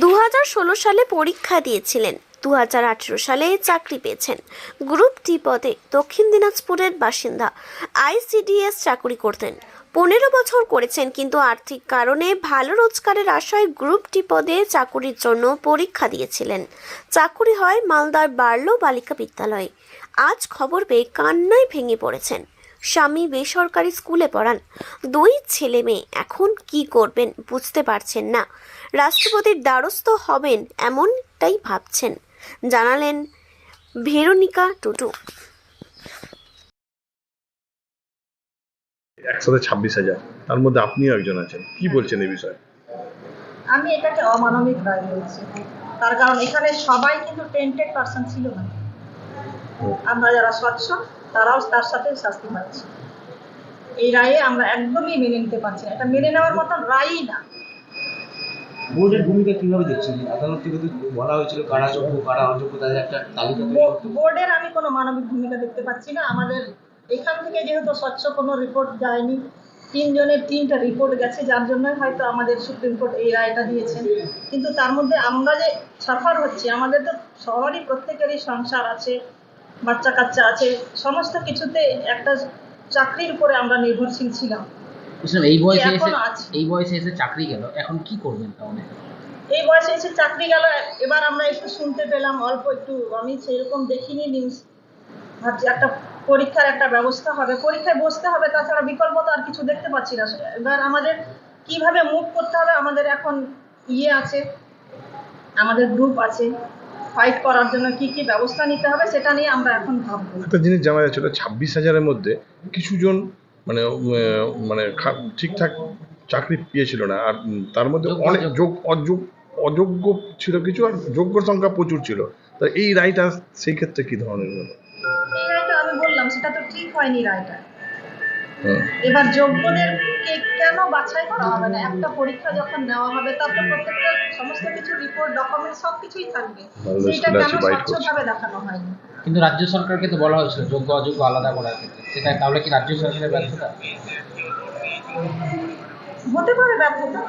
দু হাজার ষোলো সালে পরীক্ষা দিয়েছিলেন। দু হাজার আঠেরো সালে চাকরি পেয়েছেন। গ্রুপ টি পদে দক্ষিণ দিনাজপুরের বাসিন্দা। আইসিডিএস চাকরি করতেন। পনেরো বছর করেছেন কিন্তু আর্থিক কারণে ভালো রোজগারের আশায় গ্রুপ টি পদে চাকুরির জন্য পরীক্ষা দিয়েছিলেন। চাকুরি হয় মালদার বার্লো বালিকা বিদ্যালয়ে। আজ খবর পেয়ে কান্নায় ভেঙে পড়েছেন। স্বামী বেসরকারি স্কুলে পড়ান। দুই ছেলে মেয়ে এখন কি করবেন বুঝতে পারছেন না। রাষ্ট্রপতির দ্বারস্থ হবেন এমনটাই ভাবছেন। জানালেন ভেরোনিকা টুটু। একসাথে ছাব্বিশ হাজার তার মধ্যে আপনিও একজন আছেন। কি বলছেন এই বিষয়ে? আমি এটাকে অমানবিক রায় বলছি। তার কারণ এখানে সবাই কিন্তু টেন্টেড পার্সন ছিল না। আমরা যারা স্বচ্ছ তারাও তার সাথে শাস্তি পাচ্ছে। এই রায়ে আমরা একদমই মেনে নিতে পারছি না। এটা মেনে নেওয়ার মতন রায়ই না। বোর্ডের ভূমিকা কীভাবে দেখছেন? আদালত থেকে তো বলা হয়েছিল কারা যোগ্য কারা অযোগ্য তাদের একটা তালিকা। বোর্ডের আমি কোনো মানবিক ভূমিকা দেখতে পাচ্ছি না। আমাদের এখান থেকে যেহেতু স্বচ্ছ কোনো রিপোর্ট যায়নি তিনজনের তিনটা রিপোর্ট গেছে যার জন্য হয়তো আমাদের সুপ্রিম কোর্ট এই রায়টা দিয়েছেন কিন্তু তার মধ্যে আমরা যে সাফার হচ্ছি আমাদের তো সবারই প্রত্যেকেরই সংসার আছে। বাচ্চা কাচ্চা আছে সমস্ত কিছুতে একটা চাকরির উপরে আমরা নির্ভরশীল ছিলাম। বুঝলাম এই বয়সে এসে এই বয়সে এসে চাকরি গেল এখন কি করবেন তাহলে? এই বয়সে এসে চাকরি গেল এবার আমরা একটু শুনতে পেলাম অল্প একটু আমি সেরকম দেখিনি নিউজ ভাবছি একটা পরীক্ষার একটা ব্যবস্থা হবে। পরীক্ষায় বসতে হবে তাছাড়া বিকল্প তো আর কিছু দেখতে পাচ্ছি না। এবার আমাদের কীভাবে মুভ করতে হবে আমাদের এখন ইয়ে আছে আমাদের গ্রুপ আছে। ফাইট করার জন্য কি কি ব্যবস্থা নিতে হবে সেটা নিয়ে আমরা এখন ভাববো। একটা জিনিস জানা যাচ্ছিল ছাব্বিশ হাজারের মধ্যে কিছুজন মানে মানে ঠিকঠাক চাকরি পেয়েছিল না। আর তার মধ্যে অনেক যোগ অযোগ্য অযোগ্য ছিল কিছু আর যোগ্য সংখ্যা প্রচুর ছিল। তা এই রায়টা সেই ক্ষেত্রে কি ধরনের হলো এই রায়টা আমি বললাম সেটা তো ঠিক হয়নি রায়টা। হুম। এবার যোগ্যদেরকে কেন বাছাই করা হবে না? একটা পরীক্ষা যখন নেওয়া হবে তার তো প্রত্যেকটা সমস্ত কিছু রিপোর্ট ডকুমেন্ট সব কিছুই থাকবে সেটা কেন। স্বচ্ছভাবে দেখানো হয়নি। কিন্তু রাজ্য সরকারকে তো বলা হয়েছিল যোগ্য অযোগ্য আলাদা করার ক্ষেত্রে। সেটা তাহলে কি রাজ্য সরকারের ব্যর্থতা? হতে পারে ব্যর্থতা।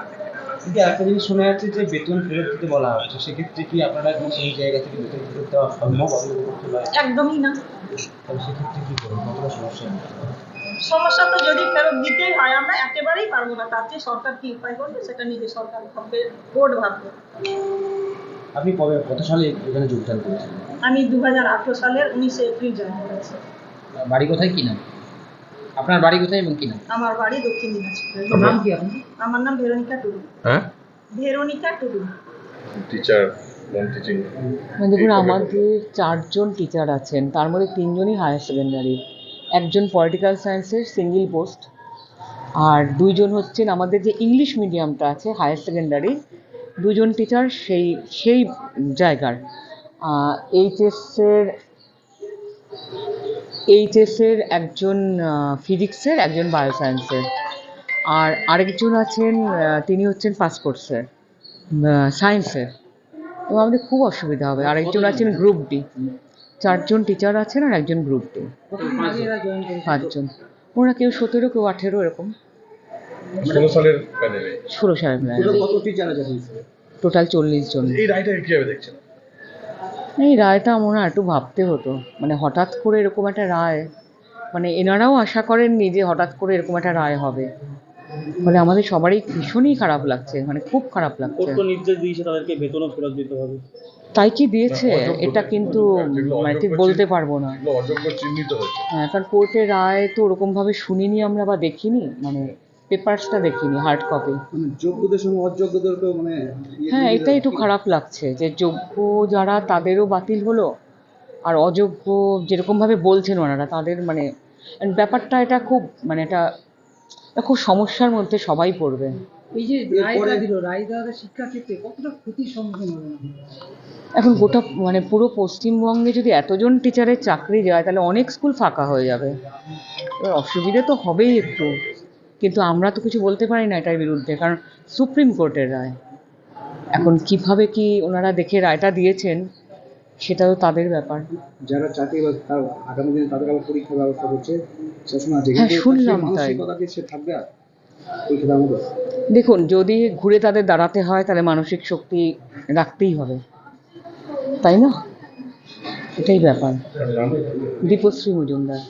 কিন্তু একটা জিনিস শোনা যাচ্ছে যে বেতন ফেরত দিতে বলা হচ্ছে সেক্ষেত্রে কি আপনারা সেই জায়গা থেকে বেতন ফেরত দেওয়া সম্ভব? একদমই না। তাহলে সেক্ষেত্রে কি করবেন কতটা সমস্যা? সমস্যা তো যদি ফেরত দিতেই হয় আমরা একেবারেই পারব না। তার চেয়ে সরকার কি উপায় করবে সেটা নিজে সরকার ভাববে বোর্ড ভাববে। আপনি কবে কত সালে এখানে যোগদান করেছিলেন আমি দু হাজার আঠেরো সালের উনিশে এপ্রিল জয়েন করেছি বাড়ি কোথায় কি নাম? আপনার বাড়ি কোথায় এবং কি নাম? আমার বাড়ি দক্ষিণ দিনাজপুরে। নাম কি আপনি আমার নাম ভেরোনিকা টুডু। হ্যাঁ? Veronica Tudu. Teacher non teaching মানে দেখুন আমাদের চারজন টিচার আছেন তার মধ্যে তিনজনই হায়ার সেকেন্ডারি একজন পলিটিক্যাল সায়েন্সের সিঙ্গেল পোস্ট আর দুইজন হচ্ছেন আমাদের যে ইংলিশ মিডিয়ামটা আছে হায়ার সেকেন্ডারি দুজন টিচার সেই সেই জায়গার। এইচএসের এইচএসের একজন ফিজিক্সের একজন বায়োসায়েন্সের আর আরেকজন আছেন তিনি হচ্ছেন ফার্স্ট কোর্সের সায়েন্সের এবং আমাদের খুব অসুবিধা হবে। আর একজন আছেন গ্রুপ ডি চারজন টিচার আছেন আর একজন গ্রুপ ডি পাঁচজন। ওরা কেউ সতেরো কেউ আঠেরো এরকম। ষোলো সালের প্যানেলে ষোলো সাহেব টোটাল চল্লিশ জন। এই রায়টাকে কীভাবে দেখছেন? এই রায়টা মনে হয় একটু ভাবতে হতো। মানে হঠাৎ করে এরকম একটা রায় মানে এনারাও আশা করেননি যে হঠাৎ করে এরকম একটা রায় হবে। মানে আমাদের সবারই ভীষণই খারাপ লাগছে মানে খুব খারাপ লাগছে। নির্দেশ দিয়েছে তাদেরকে বেতনও ফেরত দিতে হবে? তাই কি দিয়েছে? এটা কিন্তু মানে ঠিক বলতে পারব না। অযোগ্য চিহ্নিত হচ্ছে হ্যাঁ কারণ কোর্টের রায় তো ওরকমভাবে শুনিনি আমরা বা দেখিনি মানে পেপারসটা দেখিনি হার্ড কপি মানে যোগ্যদের সঙ্গে অযোগ্যদেরকেও মানে হ্যাঁ এটাই একটু খারাপ লাগছে যে যোগ্য যারা তাদেরও বাতিল হলো আর অযোগ্য যেরকমভাবে বলছেন ওনারা তাদের মানে ব্যাপারটা এটা খুব মানে এটা খুব সমস্যার মধ্যে সবাই পড়বে। এই যে রায়টা দিল শিক্ষাক্ষেত্রে কতটা ক্ষতির সম্মুখীন হবে? এখন গোটা মানে পুরো পশ্চিমবঙ্গে যদি এতজন টিচারের চাকরি যায় তাহলে অনেক স্কুল ফাঁকা হয়ে যাবে। এবার অসুবিধে তো হবেই একটু কিন্তু আমরা তো কিছু বলতে পারি না এটার বিরুদ্ধে কারণ সুপ্রিম কোর্টের রায়। এখন কীভাবে কি ওনারা দেখে রায়টা দিয়েছেন সেটা তো তাদের ব্যাপার। যারা চাকরি বা তার আগামী দিনে তাদের আবার পরীক্ষার ব্যবস্থা করছে হ্যাঁ, শুনলাম দেখুন যদি ঘুরে তাদের দাঁড়াতে হয় তাহলে মানসিক শক্তি রাখতেই হবে। তাই না? এটাই ব্যাপার। দীপশ্রী মজুমদার।